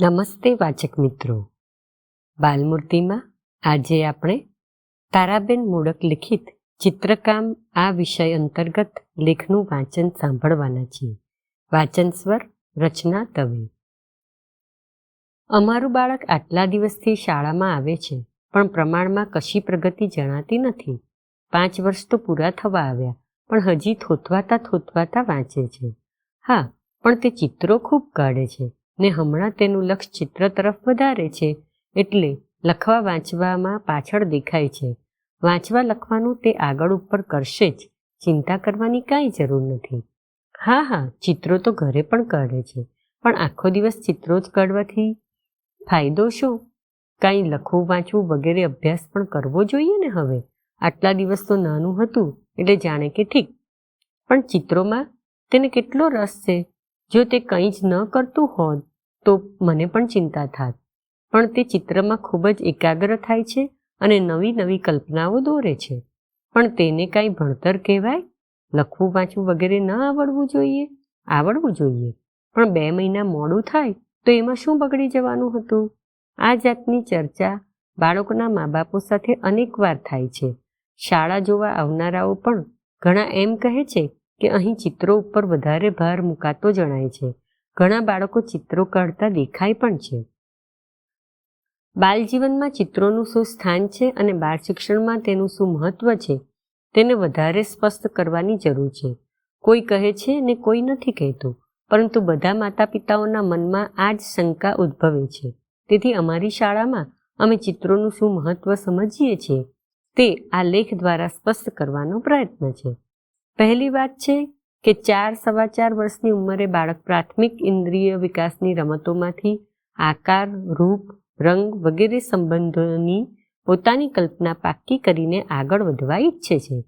નમસ્તે વાચક મિત્રો. બાલમૂર્તિમાં આજે આપણે તારાબેન મૂળક લિખિત ચિત્રકામ આ વિષય અંતર્ગત લેખનું વાંચન સાંભળવાના છીએ. વાંચન સ્વર રચના દવે અમારું બાળક આટલા દિવસથી શાળામાં આવે છે, પણ પ્રમાણમાં કશી પ્રગતિ જણાતી નથી. પાંચ વર્ષ તો પૂરા થવા આવ્યા, પણ હજી થોતવાતા થોતવાતા વાંચે છે. હા, પણ તે ચિત્રો ખૂબ કાઢે છે. ને હમણાં તેનું લક્ષ ચિત્ર તરફ વધારે છે, એટલે લખવા વાંચવામાં પાછળ દેખાય છે. વાંચવા લખવાનું તે આગળ ઉપર કરશે જ, ચિંતા કરવાની કાંઈ જરૂર નથી. હા હા, ચિત્રો તો ઘરે પણ કાઢે છે, પણ આખો દિવસ ચિત્રો જ કાઢવાથી ફાયદો શું? કાંઈ લખવું, વાંચવું વગેરે અભ્યાસ પણ કરવો જોઈએ ને હવે? આટલા દિવસ તો નાનું હતું, એટલે જાણે કે ઠીક. પણ ચિત્રોમાં તેને કેટલો રસ છે? જો તે કંઈ જ ન કરતું હોત, તો મને પણ ચિંતા થાત. પણ તે ચિત્રમાં ખૂબ જ એકાગ્ર થાય છે અને નવી નવી કલ્પનાઓ દોરે છે. પણ તેને કાંઈ ભણતર કહેવાય? લખવું, વાંચવું વગેરે ન આવડવું જોઈએ? આવડવું જોઈએ. પણ બે મહિના મોડું થાય, તો એમાં શું બગડી જવાનું હતું? આ જાતની ચર્ચા બાળકોના મા બાપો સાથે અનેકવાર થાય છે. શાળા જોવા આવનારાઓ પણ ઘણા એમ કહે છે કે અહીં ચિત્રો ઉપર વધારે ભાર મુકાતો જણાય છે. ઘણા બાળકો ચિત્રો કાઢતા દેખાય પણ છે. બાલજીવનમાં ચિત્રોનું શું સ્થાન છે અને બાળ શિક્ષણમાં તેનું શું મહત્વ છે, તેને વધારે સ્પષ્ટ કરવાની જરૂર છે. કોઈ કહે છે ને કોઈ નથી કહેતું, પરંતુ બધા માતા પિતાઓના મનમાં આ જ શંકા ઉદ્ભવે છે. તેથી અમારી શાળામાં અમે ચિત્રોનું શું મહત્વ સમજીએ છીએ, તે આ લેખ દ્વારા સ્પષ્ટ કરવાનો પ્રયત્ન છે. પહેલી વાત છે કે ચાર સવા ચાર વર્ષની ઉંમરે બાળક પ્રાથમિક ઇન્દ્રિય વિકાસની રમતોમાંથી આકાર, રૂપ, રંગ વગેરે સંબંધોની પોતાની કલ્પના પાક્કી કરીને આગળ વધવા ઈચ્છે છે.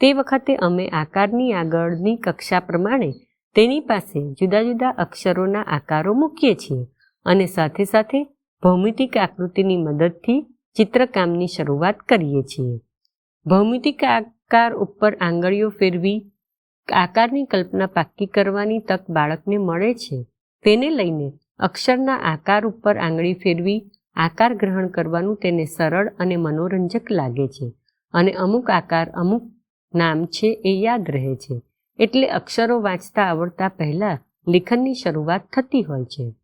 તે વખતે અમે આકારની આગળની કક્ષા પ્રમાણે તેની પાસે જુદા જુદા અક્ષરોના આકારો મૂકીએ છીએ અને સાથે સાથે ભૌમિતિક આકૃતિની મદદથી ચિત્રકામની શરૂઆત કરીએ છીએ. ભૌમિતિક આકાર ઉપર આંગળીઓ ફેરવી આકારની કલ્પના પાક્કી કરવાની તક બાળકને મળે છે. તેને લઈને અક્ષરના આકાર ઉપર આંગળી ફેરવી આકાર ગ્રહણ કરવાનું તેને સરળ અને મનોરંજક લાગે છે અને અમુક આકાર અમુક નામ છે એ યાદ રહે છે. એટલે અક્ષરો વાંચતા આવડતા પહેલાં લેખનની શરૂઆત થતી હોય છે.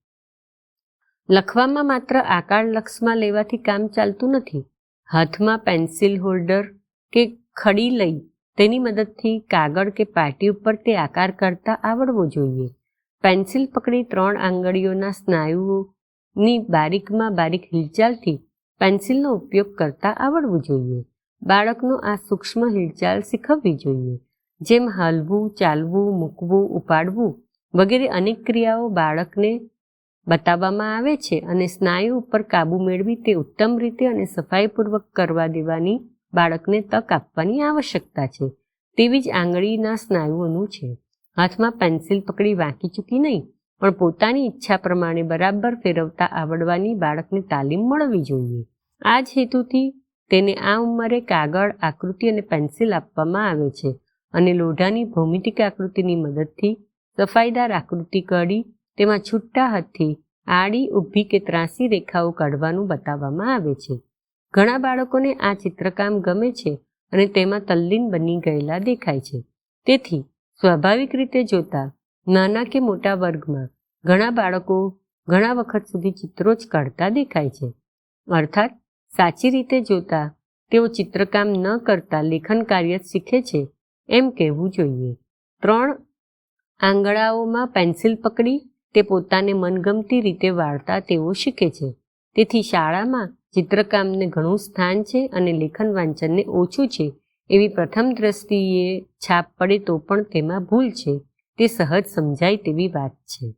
લખવામાં માત્ર આકાર લક્ષમાં લેવાથી કામ ચાલતું નથી. હાથમાં પેન્સિલ હોલ્ડર કે ખડી લઈ તેની મદદથી કાગળ કે પાટી ઉપર તે આકાર કરતા આવડવો જોઈએ. પેન્સિલ પકડી ત્રણ આંગળીઓના સ્નાયુઓની બારીકમાં બારીક હિલચાલથી પેન્સિલનો ઉપયોગ કરતા આવડવું જોઈએ. બાળકનો આ સૂક્ષ્મ હિલચાલ શીખવવી જોઈએ. જેમ હલવું, ચાલવું, મૂકવું, ઉપાડવું વગેરે અનેક ક્રિયાઓ બાળકને બતાવવામાં આવે છે અને સ્નાયુ ઉપર કાબુ મેળવી તે ઉત્તમ રીતે અને સફાઈપૂર્વક કરવા દેવાની બાળકને તક આપવાની આવશ્યકતા છે. તેવી જ આંગળીના સ્નાયુઓનું છે. હાથમાં પેન્સિલ પકડી વાંકી ચૂકી નહીં, પણ પોતાની ઈચ્છા પ્રમાણે બરાબર ફેરવતા આવડવાની બાળકને તાલીમ મળવી જોઈએ. આ જ હેતુથી તેને આ ઉંમરે કાગળ, આકૃતિ અને પેન્સિલ આપવામાં આવે છે અને લોઢાની ભૌમિતિક આકૃતિની મદદથી સફાઈદાર આકૃતિ કાઢી, તેમાં છૂટા હાથથી આડી, ઊભી કે ત્રાસી રેખાઓ કાઢવાનું બતાવવામાં આવે છે. ઘણા બાળકોને આ ચિત્રકામ ગમે છે અને તેમાં તલ્લીન બની ગયેલા દેખાય છે. તેથી, સ્વાભાવિક રીતે જોતા, નાના કે મોટા વર્ગમાં, ઘણા બાળકો ઘણા વખત સુધી ચિત્રો જ કાઢતા દેખાય છે. અર્થાત, સાચી રીતે જોતા, તેઓ ચિત્રકામ ન કરતા લેખન કાર્ય શીખે છે એમ કહેવું જોઈએ. ત્રણ, આંગળાઓમાં પેન્સિલ પકડી તે પોતાને મનગમતી રીતે વાળતા તેઓ શીખે છે. તેથી શાળામાં ચિત્રકામને ઘણું સ્થાન છે અને લેખન વાંચનને ઓછું છે. એવી પ્રથમ દ્રષ્ટિએ છાપ પડે તો પણ તેમાં ભૂલ છે. તે સહજ સમજાય તેવી વાત છે.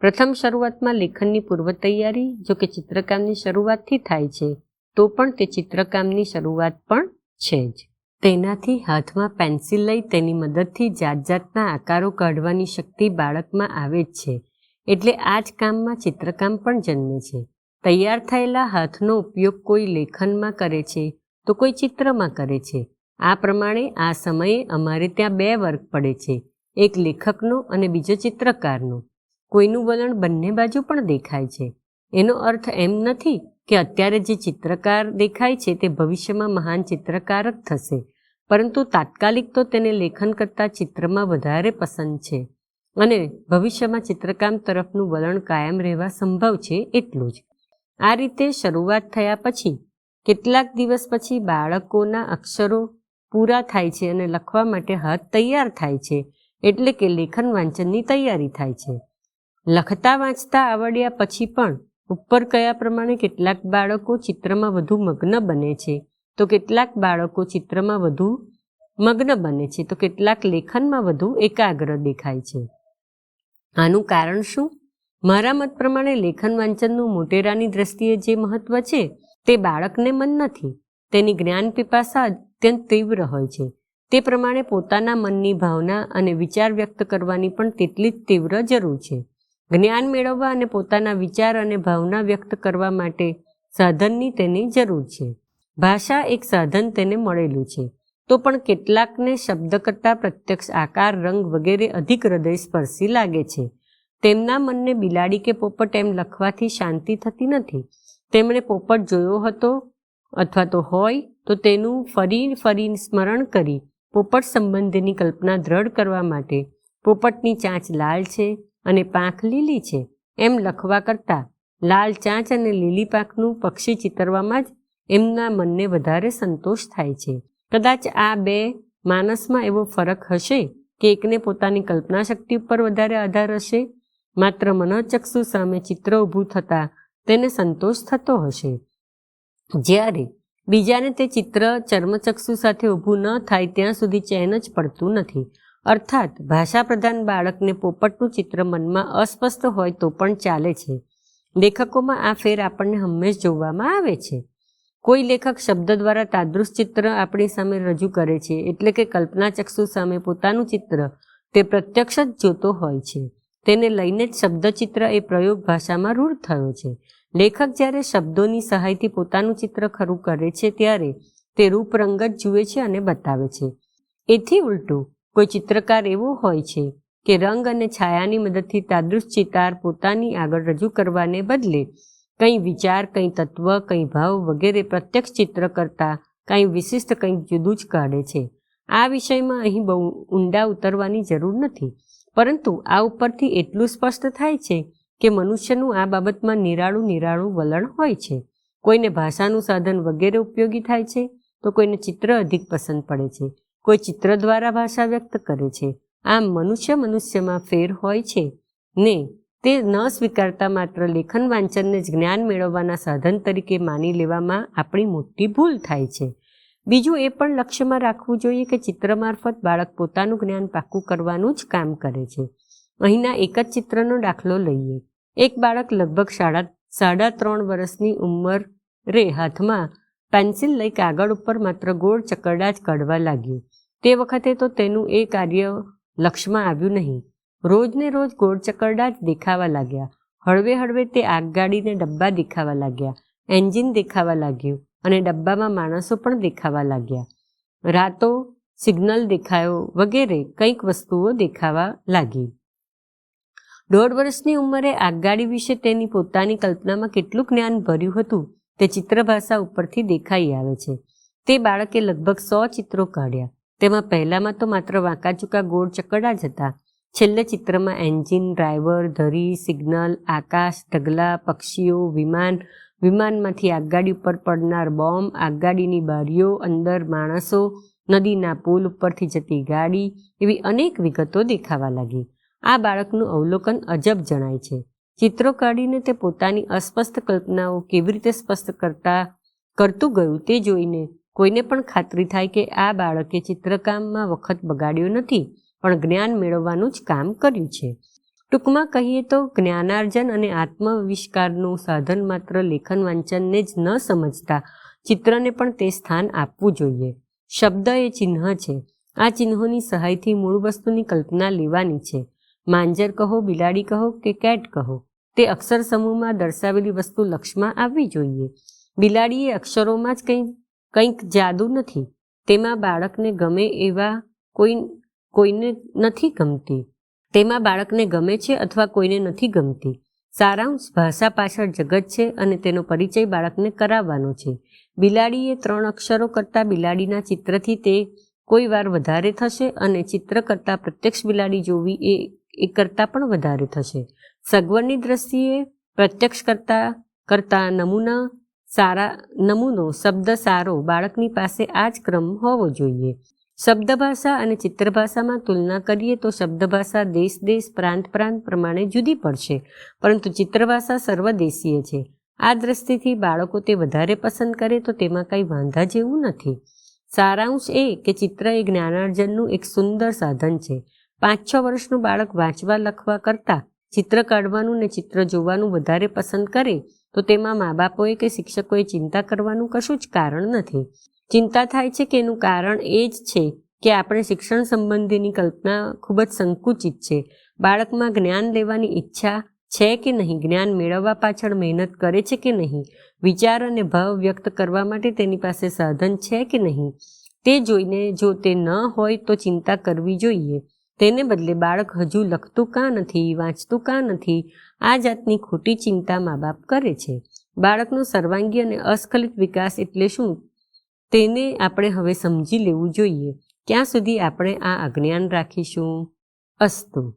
પ્રથમ શરૂઆતમાં લેખનની પૂર્વ તૈયારી, જો કે ચિત્રકામની શરૂઆતથી થાય છે, તો પણ તે ચિત્રકામની શરૂઆત પણ છે જ. તેનાથી હાથમાં પેન્સિલ લઈ તેની મદદથી જાત જાતના આકારો કાઢવાની શક્તિ બાળકમાં આવે જ છે. એટલે આ જ કામમાં ચિત્રકામ પણ જન્મે છે. તૈયાર થયેલા હાથનો ઉપયોગ કોઈ લેખનમાં કરે છે તો કોઈ ચિત્રમાં કરે છે. આ પ્રમાણે આ સમયે અમારે ત્યાં બે વર્ગ પડે છે. એક લેખકનો અને બીજો ચિત્રકારનો. કોઈનું વલણ બંને બાજુ પણ દેખાય છે. એનો અર્થ એમ નથી કે અત્યારે જે ચિત્રકાર દેખાય છે તે ભવિષ્યમાં મહાન ચિત્રકાર જ થશે, પરંતુ તાત્કાલિક તો તેને લેખન કરતાં ચિત્રમાં વધારે પસંદ છે અને ભવિષ્યમાં ચિત્રકામ તરફનું વલણ કાયમ રહેવા સંભવ છે એટલું જ. આ રીતે શરૂઆત થયા પછી કેટલાક દિવસ પછી બાળકોના અક્ષરો પૂરા થાય છે અને લખવા માટે હાથ તૈયાર થાય છે, એટલે કે લેખન વાંચનની તૈયારી થાય છે. લખતા વાંચતા આવડ્યા પછી પણ ઉપર કયા પ્રમાણે કેટલાક બાળકો ચિત્રમાં વધુ મગ્ન બને છે? તો કેટલાક બાળકો ચિત્રમાં વધુ મગ્ન બને છે, તો કેટલાક લેખનમાં વધુ એકાગ્ર દેખાય છે. આનું કારણ શું? મારા મત પ્રમાણે લેખન વાંચનનું મોટેરાની દ્રષ્ટિએ જે મહત્વ છે, તે બાળકને મન નથી. તેની જ્ઞાન પીપાસા અત્યંત તીવ્ર હોય છે. તે પ્રમાણે પોતાના મનની ભાવના અને વિચાર વ્યક્ત કરવાની પણ તેટલી જ તીવ્ર જરૂર છે. જ્ઞાન મેળવવા અને પોતાના વિચાર અને ભાવના વ્યક્ત કરવા માટે સાધનની તેની જરૂર છે. ભાષા એક સાધન તેને મળેલું છે. તો પણ કેટલાકને શબ્દ કરતાં પ્રત્યક્ષ આકાર, રંગ વગેરે અધિક હૃદય સ્પર્શી લાગે છે. તેમના મનને બિલાડી કે પોપટ એમ લખવાથી શાંતિ થતી નથી. તેમણે પોપટ જોયો હતો અથવા તો હોય તો તેનું ફરી ફરી સ્મરણ કરી પોપટ સંબંધીની કલ્પના દ્રઢ કરવા માટે પોપટની ચાંચ લાલ છે અને પાંખ લીલી છે એમ લખવા કરતાં લાલ ચાંચ અને લીલી પાંખનું પક્ષી ચિતરવામાં જ એમના મનને વધારે સંતોષ થાય છે. કદાચ આ બે માનસમાં એવો ફરક હશે કે એકને પોતાની કલ્પના શક્તિ ઉપર વધારે આધાર હશે? માત્ર મનોચક્ષુ સામે ચિત્ર ઊભું થતાં તેને સંતોષ થતો હશે. જ્યારે બીજાને તે ચિત્ર ચર્મચક્ષુ સાથે ઊભું ન થાય ત્યાં સુધી ચેન જ પડતું નથી. અર્થાત ભાષા પ્રધાન બાળકને પોપટનું ચિત્ર મનમાં અસ્પષ્ટ હોય તો પણ ચાલે છે. લેખકોમાં આ ફેર આપણને હંમેશ જોવામાં આવે છે. કોઈ લેખક શબ્દ દ્વારા તાદૃશ ચિત્ર આપણી સામે રજૂ કરે છે એટલે કે કલ્પનાચક્ષુ સામે પોતાનું ચિત્ર તે પ્રત્યક્ષ જ જોતો હોય છે. તેને લઈને જ શબ્દચિત્ર એ પ્રયોગ ભાષામાં રૂઢ થયો છે. લેખક જ્યારે શબ્દોની સહાયથી પોતાનું ચિત્ર ખરું કરે છે ત્યારે તે રૂપરંગ જ જુએ છે અને બતાવે છે. એથી ઉલટું, કોઈ ચિત્રકાર એવો હોય છે કે રંગ અને છાયાની મદદથી તાદૃશ ચિતાર પોતાની આગળ રજૂ કરવાને બદલે કંઈ વિચાર, કંઈ તત્વ, કંઈ ભાવ વગેરે પ્રત્યક્ષ ચિત્ર કરતાં કંઈ વિશિષ્ટ કંઈક જુદું જ કાઢે છે. આ વિષયમાં અહીં બહુ ઊંડા ઉતરવાની જરૂર નથી. પરંતુ આ ઉપરથી એટલું સ્પષ્ટ થાય છે કે મનુષ્યનું આ બાબતમાં નિરાળું નિરાળું વલણ હોય છે. કોઈને ભાષાનું સાધન વગેરે ઉપયોગી થાય છે તો કોઈને ચિત્ર અધિક પસંદ પડે છે. કોઈ ચિત્ર દ્વારા ભાષા વ્યક્ત કરે છે. આમ મનુષ્ય મનુષ્યમાં ફેર હોય છે. ને તે ન સ્વીકારતા માત્ર લેખન વાંચનને જ જ્ઞાન મેળવવાના સાધન તરીકે માની લેવામાં આપણી મોટી ભૂલ થાય છે. બીજું એ પણ લક્ષ્યમાં રાખવું જોઈએ કે ચિત્ર મારફત બાળક પોતાનું જ્ઞાન પાક્કું કરવાનું જ કામ કરે છે. અહીંના એક જ ચિત્રનો દાખલો લઈએ. એક બાળક લગભગ સાડા સાડા ત્રણ વર્ષની ઉંમરે હાથમાં પેન્સિલ લઈ કાગળ ઉપર માત્ર ગોળ ચકરડા જ કાઢવા લાગ્યું. તે વખતે તો તેનું એ કાર્ય લક્ષમાં આવ્યું નહીં. રોજને રોજ ગોળ ચકરડા જ દેખાવા લાગ્યા. હળવે હળવે તે આગગાડીને ડબ્બા દેખાવા લાગ્યા. એન્જિન દેખાવા લાગ્યું. અને ડબ્બામાં માણસો પણ દેખાવા લાગ્યા. રાતો સિગ્નલ દેખાયો વગેરે કંઈક વસ્તુઓ દેખાવા લાગી. દોઢ વર્ષની ઉંમરે આગગાડી વિશે તેની પોતાની કલ્પનામાં કેટલું જ્ઞાન ભર્યું હતું તે ચિત્રભાષા ઉપરથી દેખાઈ આવે છે. તે બાળકે લગભગ સો ચિત્રો કાઢ્યા. તેમાં પહેલામાં તો માત્ર વાંકાચૂકા ગોળ ચકડા જ હતા. છેલ્લે ચિત્રમાં એન્જિન, ડ્રાઈવર, ધરી, સિગ્નલ, આકાશ, ઢગલા, પક્ષીઓ, વિમાન વિમાનમાંથી આગગાડી ઉપર પડનાર બોમ્બ, આગગાડીની બારીઓ, અંદર માણસો, નદીના પુલ ઉપરથી જતી ગાડી એવી અનેક વિગતો દેખાવા લાગી. આ બાળકનું અવલોકન અજબ જણાય છે. ચિત્રો કાઢીને તે પોતાની અસ્પષ્ટ કલ્પનાઓ કેવી રીતે સ્પષ્ટ કરતા કરતું ગયું તે જોઈને કોઈને પણ ખાતરી થાય કે આ બાળકે ચિત્રકામમાં વખત બગાડ્યો નથી, પણ જ્ઞાન મેળવવાનું જ કામ કર્યું છે. ટૂંકમાં કહીએ તો જ્ઞાનાર્જન અને આત્મવિષ્કારનું સાધન માત્ર લેખન વાંચનને જ ન સમજતા, ચિત્રને પણ તે સ્થાન આપવું જોઈએ. શબ્દ એ ચિહ્ન છે. આ ચિહ્નોની સહાયથી મૂળ વસ્તુની કલ્પના લેવાની છે. માંજર કહો, બિલાડી કહો કે કેટ કહો, તે અક્ષર સમૂહમાં દર્શાવેલી વસ્તુ લક્ષમાં આવવી જોઈએ. બિલાડીએ અક્ષરોમાં જ કંઈ, કંઈક જાદુ નથી. તેમાં બાળકને ગમે એવા કોઈ, કોઈને નથી ગમતી. તેમાં બાળકને ગમે છે અથવા કોઈને નથી ગમતી. સારાંશ ભાષા પાછળ જગત છે અને તેનો પરિચય બાળકને કરાવવાનો છે. બિલાડીએ ત્રણ અક્ષરો કરતાં બિલાડીના ચિત્રથી તે કોઈ વાર વધારે થશે અને ચિત્ર કરતાં પ્રત્યક્ષ બિલાડી જોવી એ એ કરતાં પણ વધારે થશે. સગવડની દ્રષ્ટિએ પ્રત્યક્ષ કરતાં કરતાં નમૂના સારા, નમૂનો, શબ્દ સારો બાળકની પાસે આ જ ક્રમ હોવો જોઈએ. શબ્દ ભાષા અને ચિત્ર ભાષામાં તુલના કરીએ તો શબ્દ ભાષા દેશ દેશ, પ્રાંત પ્રાંત પ્રમાણે જુદી પડશે. પરંતુ ચિત્ર ભાષા સર્વદેશીય છે. આ દ્રષ્ટિથી બાળકો તે વધારે પસંદ કરે તો તેમાં કંઈ વાંધા જેવું નથી. સારાંશ એ કે ચિત્ર એ જ્ઞાનાર્જનનું એક સુંદર સાધન છે. પાંચ છ વર્ષનું બાળક વાંચવા, લખવા કરતાં ચિત્ર કાઢવાનું ને ચિત્ર જોવાનું વધારે પસંદ કરે તો તેમાં મા બાપોએ કે શિક્ષકોએ ચિંતા કરવાનું કશું જ કારણ નથી. ચિંતા થાય છે કે એનું કારણ એ જ છે કે આપણે શિક્ષણ સંબંધીની કલ્પના ખૂબ જ સંકુચિત છે. બાળકમાં જ્ઞાન લેવાની ઈચ્છા છે કે નહીં? જ્ઞાન મેળવવા પાછળ મહેનત કરે છે કે નહીં? વિચાર અને ભાવ વ્યક્ત કરવા માટે તેની પાસે સાધન છે કે નહીં? તે જોઈને જો તે ન હોય તો ચિંતા કરવી જોઈએ. તેને બદલે બાળક હજુ લખતું કાં નથી, વાંચતું કાં નથી, આ જાતની ખોટી ચિંતા મા બાપ કરે છે. બાળકનો સર્વાંગી અને અસ્ખલિત વિકાસ એટલે શું? તેને આપણે હવે સમજી લેવું જોઈએ. ક્યાં સુધી આપણે આ અજ્ઞાન રાખીશું? અસ્તુ.